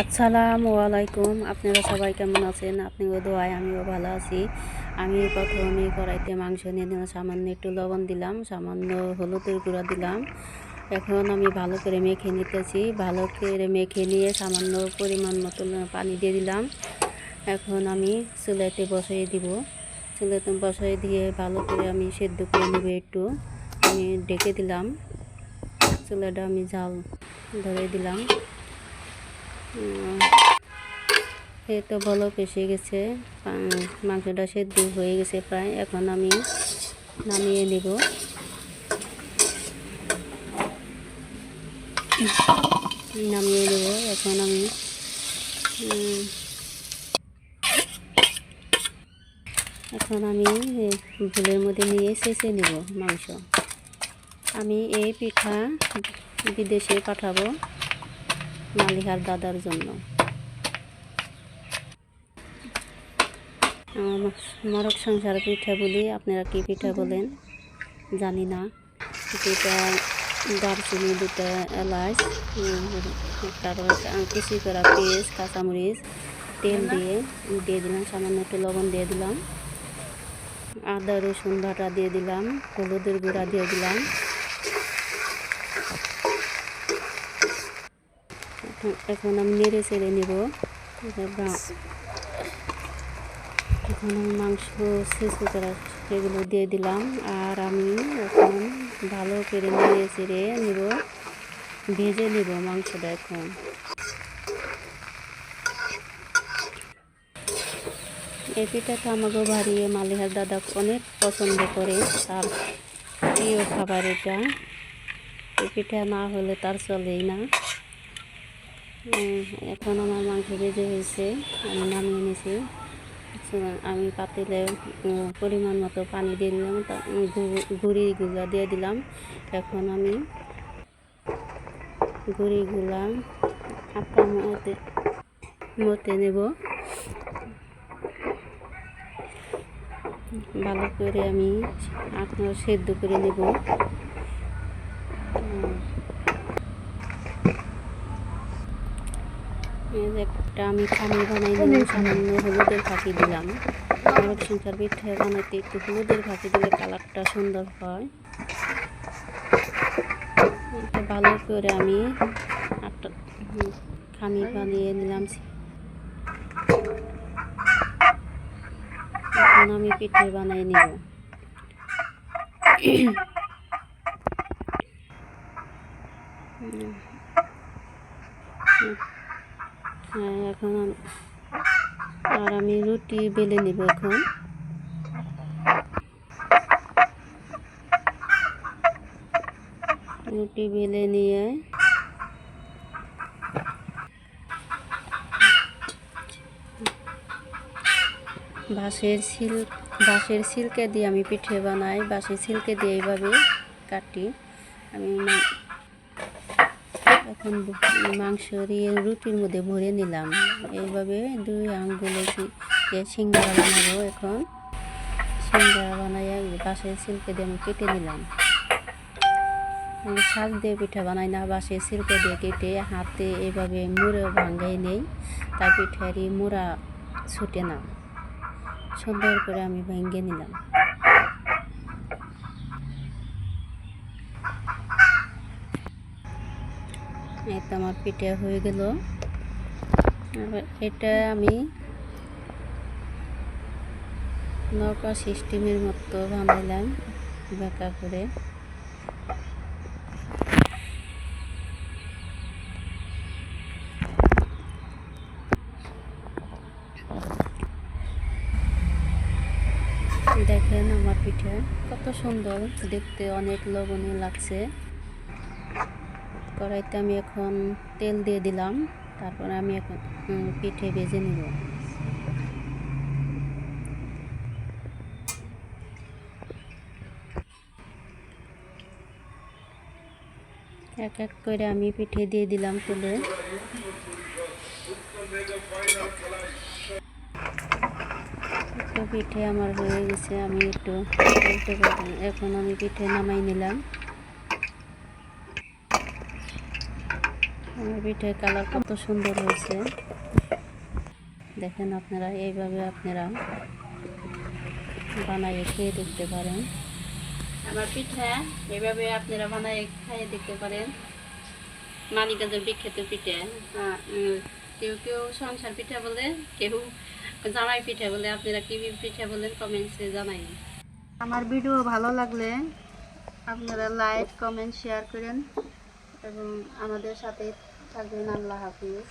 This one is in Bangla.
আসসালামু আলাইকুম। আপনারা সবাই কেমন আছেন? আপনিও দোয়ায়, আমিও ভালো আছি। আমি প্রথমে কড়াইতে মাংস নিয়ে দিলাম সামান্য একটু লবণ দিলাম, সামান্য হলুদের গুঁড়া দিলাম। এখন আমি ভালো করে মেখে নিতেছি। ভালো করে মেখে নিয়ে সামান্য পরিমাণ মতো পানি দিয়ে দিলাম। এখন আমি চুলাইতে বসাই দিব। চুলাতে বসাই দিয়ে ভালো করে আমি সেদ্ধ করে নেব একটু। আমি ডেকে দিলাম। চুলাটা আমি জাল ধরে দিলাম। এই তো ভালো পেশে গেছে মাংসটা সেদ্ধ হয়ে গেছে প্রায়, এখন আমি নামিয়ে নেব। নামিয়ে দেব এখন আমি এখন আমি ভুলের মধ্যে নিয়ে চেঁচে নেব মাংস। আমি এই পিঠা বিদেশে পাঠাবো। মালিহার দাদার জন্য। মরক সংসার পিঠা বলি আপনারা কি পিঠা বলেন? জানি না। পিঠা দারচিনি দুটা এলাচ তারপর কুচি করা পেঁয়াজ কাঁচামরিচ তেল দিয়ে দিয়ে দিলাম সামান্য একটু লবণ দিয়ে দিলাম। আদা রসুন বাটা দিয়ে দিলাম হলুদের গুঁড়া দিয়ে দিলাম। এখন- আমি নেড়ে চেড়ে নেব। এখন আমি মাংস শেষু করা সেগুলো দিয়ে দিলাম। আর আমি এখন ভালো করে নেড়ে চেড়ে নেব, ভেজে নেব মাংসটা এখন। এই পিঠাটা আমাকে বাড়িয়ে মালিহার দাদা অনেক পছন্দ করে, তার প্রিয় খাবার এটা। এই পিঠা না হলে তার চলেই না। এখন আমার মাংস ভেজে হয়েছে আমি নামিয়ে নিয়েছি আমি পাতিলে পরিমাণ মতো পানি দিয়ে দিলাম তা- উম, গু- দিয়ে দিলাম। এখন আমি গুঁড়িগুলা আটা মতে মতে নেব। ভালো করে আমি আপনার সেদ্ধ করে নেব। একটা আমি খানি বানাই সামান্য হলুদের ফাঁকি দিলাম। মোরগ সংসার পিঠে বানাইতে একটু হলুদের ফাঁকি দিলে কালারটা সুন্দর হয়। ভালো করে আমি একটা হুম, বানিয়ে নিলাম। এখন আমি পিঠে বানাই নিব। হ্যাঁ এখন আর আমি রুটি বেলে নেব এখন। রুটি বেলে নিয়ে বাঁশের সিল বাঁশের সিল্কে দিয়ে আমি পিঠে বানাই। বাঁশের সিল্কে দিয়ে এইভাবে কাটি। আমি এখন মাংস দিয়ে রুটির মধ্যে ভরে নিলাম। এইভাবে দুই আঙ্গুলে সিঙ্গারা বানাবো এখন। সিঙ্গারা বানাই বাঁশের সিল্কে দিয়ে আমি কেটে নিলাম। শাক দিয়ে পিঠা বানাই না, বাঁশের সিল্কে দিয়ে কেটে হাতে এভাবে মুড়ে ভাঙ্গাই নেই তাই পিঠারি মুড়া ছুটে না। সুন্দর করে আমি ভেঙে নিলাম। এই তো আমার পিঠা হয়ে গেল। এবার এটা আমি নৌকা সিস্টেমের মতো বানাইলাম, বেঁকা করে। দেখেন আমার পিঠা কত সুন্দর, দেখতে অনেক লবণীয় লাগছে। কড়াইতে আমি এখন তেল দিয়ে দিলাম। তারপরে আমি এখন পিঠে ভেজে নিব। এক এক করে আমি পিঠে দিয়ে দিলাম তুলে। পিঠে আমার হয়ে গেছে, আমি একটু এখন আমি পিঠে নামাই নিলাম। আমার পিঠের কালার কত সুন্দর হয়েছে। দেখেন আপনারা এইভাবে আপনারা বানাইয়ে খেয়ে দেখতে পারেন। আমার পিঠা এইভাবে আপনারা বানাই খাইয়ে দেখতে পারেন। মানিকাজের বিখ্যাত পিঠা উম, কেউ কেউ সংসার পিঠা বলে কেউ জামাই পিঠা বলে আপনারা কি পিঠা বলেন কমেন্টসে জানাই। আমার ভিডিও ভালো লাগলে আপনারা লাইক কমেন্ট শেয়ার করেন এবং আমাদের সাথে থাকবেন আল্লাহ হাফিজ।